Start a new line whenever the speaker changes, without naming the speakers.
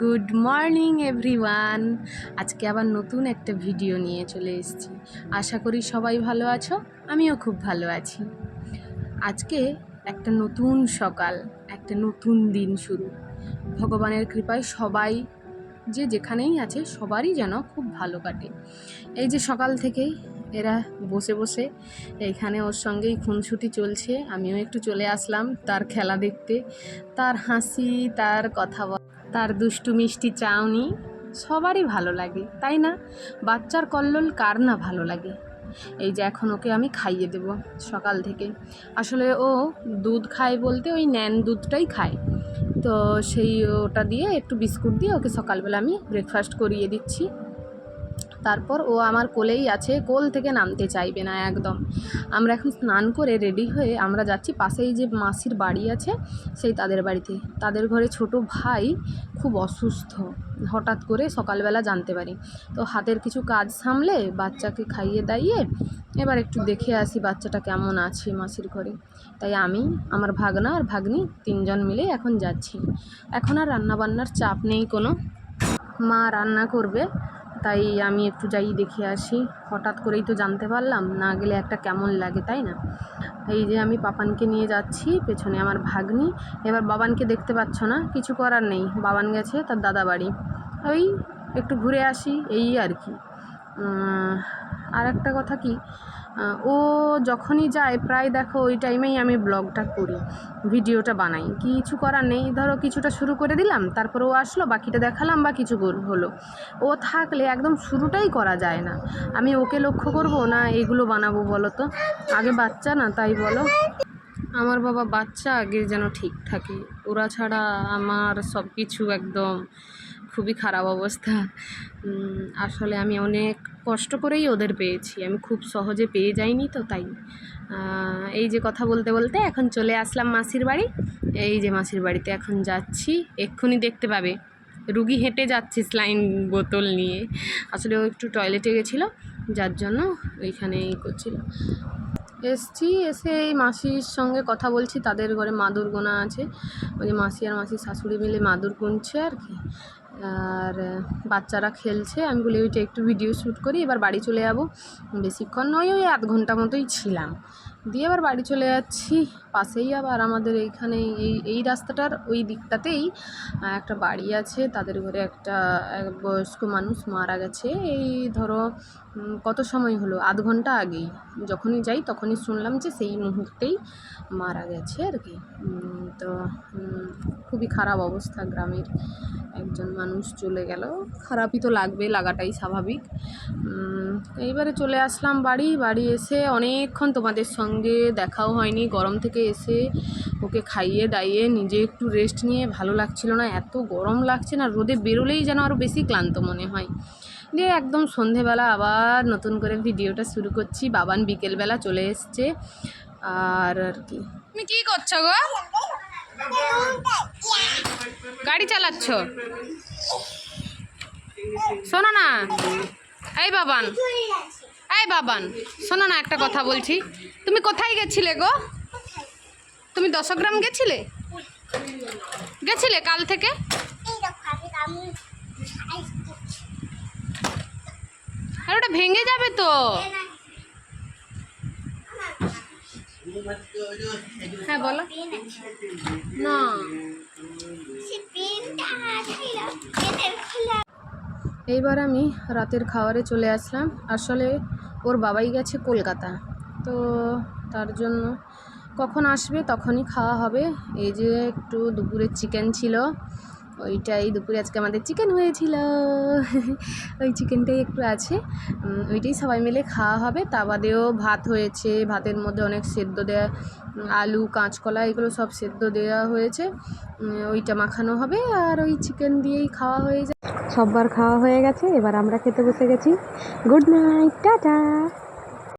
Good morning, everyone. আজকে আবার নতুন একটা ভিডিও নিয়ে চলে এসেছি। আশা করি সবাই ভালো আছো, আমিও খুব ভালো আছি। আজকে একটা নতুন সকাল, একটা নতুন দিন শুরু। ভগবানের কৃপায় সবাই যে যেখানেই আছে, সবারই যেন খুব ভালো কাটে। এই যে সকাল থেকেই এরা বসে বসে এইখানে ওর সঙ্গেই খুনসুটি চলছে, আমিও একটু চলে আসলাম তার খেলা দেখতে, তার হাসি, তার কথা তার দুষ্টু মিষ্টি চাউনি সবারই ভালো লাগে, তাই না? বাচ্চার কল্লোল কার না ভালো লাগে? এই যে এখন ওকে আমি খাইয়ে দেব সকাল থেকে। আসলে ও দুধ খায় বলতে ওই ন্যান দুধটাই খায়। তো সেই ওটা দিয়ে একটু বিস্কুট দিয়ে ওকে সকালবেলা আমি ব্রেকফাস্ট করিয়ে দিচ্ছি। তারপর ও আমার কোলেই আছে, কোল থেকে নামতে চাইবে না একদম। আমরা এখন স্নান করে রেডি হয়ে আমরা যাচ্ছি পাশেই যে মাসির বাড়ি আছে, সেই তাদের বাড়িতে। তাদের ঘরে ছোট ভাই খুব অসুস্থ, হঠাৎ করে সকালবেলা জানতে পারি। তো হাতের কিছু কাজ সামলে বাচ্চাকে খাইয়ে দাইয়ে এবার একটু দেখে আসি বাচ্চাটা কেমন আছে মাসির ঘরে। তাই আমি, আমার ভাগনা আর ভাগ্নি তিনজন মিলে এখন যাচ্ছি। এখন আর রান্নাবান্নার চাপ নেই কোনো। মা রান্না করবে তাই আমি একটু যাই দেখে আসি। হঠাৎ করেই তো জানতে পারলাম, না গেলে একটা কেমন লাগে, তাই না? এই যে আমি পাপানকে নিয়ে যাচ্ছি, পেছনে আমার ভাগ্নি। এবার বাবানকে দেখতে পাচ্ছ না, কিছু করার নেই। বাবান গেছে, তার দাদা বাড়ি ওই একটু ঘুরে আসি, এই আর কি। আর একটা কথা কি? ও যখনই যায়, প্রায় দেখো ওই টাইমেই আমি ব্লগটা করি, ভিডিওটা বানাই। কিছু করার নেই, ধরো কিছুটা শুরু করে দিলাম, তারপর ও আসলো, বাকিটা দেখালাম, বা কিছু হলো। ও থাকলে একদম শুরুটাই করা যায় না। আমি ওকে লক্ষ্য করব, না এগুলো বানাবো বলো তো? আগে বাচ্চা না, তাই বলো? আমার বাবা বাচ্চা, আগে যেন ঠিক থাকে। ওরা ছাড়া আমার সব কিছু একদম খুবই খারাপ অবস্থা। আসলে আমি অনেক কষ্ট করেই ওদের পেয়েছি। আমি খুব সহজে পেয়ে যাইনি তো তাই। এই যে কথা বলতে বলতে এখন চলে আসলাম মাসির বাড়ি। এই যে মাসির বাড়িতে এখন যাচ্ছি। এক্ষুনি দেখতে পাবে। রুগী হেঁটে যাচ্ছে স্লাইন বোতল নিয়ে। আসলে ও একটু টয়লেটে গেছিল, যার জন্য ওইখানে এই করছিল। এসছি, এসে এই মাসির সঙ্গে কথা বলছি। তাদের ঘরে মাদুর গোনা আছে। ওই মাসি আর মাসির শাশুড়ি মিলে মাদুর গুনছে আর কি। আর বাচ্চারা খেলছে। আমি বলি, ওইটা একটু ভিডিও শ্যুট করি, এবার বাড়ি চলে যাব। বেশিক্ষণ নয়, ওই আধ ঘণ্টা মতোই ছিলাম। দিয়ে আবার বাড়ি চলে যাচ্ছি। পাশেই আবার আমাদের এইখানে এই এই রাস্তাটার ওই দিকটাতেই একটা বাড়ি আছে। তাদের ঘরে একটা, এক বয়স্ক মানুষ মারা গেছে। এই ধরো কত সময় হলো? আধ ঘণ্টা আগেই। যখনই যাই তখনই শুনলাম যে সেই মুহূর্তেই মারা গেছে আর কি। তো খুবই খারাপ অবস্থা গ্রামের একজন মানুষ চলে গেল। খারাপই তো লাগবে, লাগাটাই স্বাভাবিক। এইবারে চলে আসলাম বাড়ি। বাড়ি এসে অনেকক্ষণ তোমাদের সঙ্গে দেখাও হয়নি। গরম থেকে এসে ওকে খাইয়ে দাইয়ে নিজে একটু রেস্ট নিয়ে ভালো লাগছিল না। এত গরম লাগছে না, রোদে বেরোলেই যেন আরও বেশি ক্লান্ত মনে হয়। দিয়ে একদম সন্ধেবেলা আবার নতুন করে ভিডিওটা শুরু করছি। বাবান বিকেলবেলা চলে এসছে। আর আর কি। তুমি কী করছ গো? গাড়ি চালাচ্ছ? শোনো না। এই বাবান। এই বাবান, শোনো না একটা কথা বলছি। তুমি কোথায় গেছিলে গো? তুমি দশগ্রাম গেছিলে? গেছিলে কাল থেকে? আর ওটা ভেঙে যাবে তো। হ্যাঁ বলো। না। এইবার আমি রাতের খাওয়ারে চলে আসলাম। আসলে ওর বাবাই গেছে কলকাতা। তো তার জন্য কখন আসবে তখনই খাওয়া হবে। এই যে একটু দুপুরের চিকেন ছিল, ওইটাই দুপুরে আজকে আমাদের চিকেন হয়েছিল। ওই চিকেনটাই একটু আছে। ওইটাই সবাই মিলে খাওয়া হবে। তা বাদেও ভাত হয়েছে, ভাতের মধ্যে অনেক সেদ্ধ দেওয়া আলু, কাঁচকলা, এগুলো সব সেদ্ধ দেওয়া হয়েছে। ওইটা মাখানো হবে আর ওই চিকেন দিয়েই খাওয়া হয়ে যায়। সববার খাওয়া হয়ে গেছে এবার আমরা খেতে বসে গেছি। Good night tata!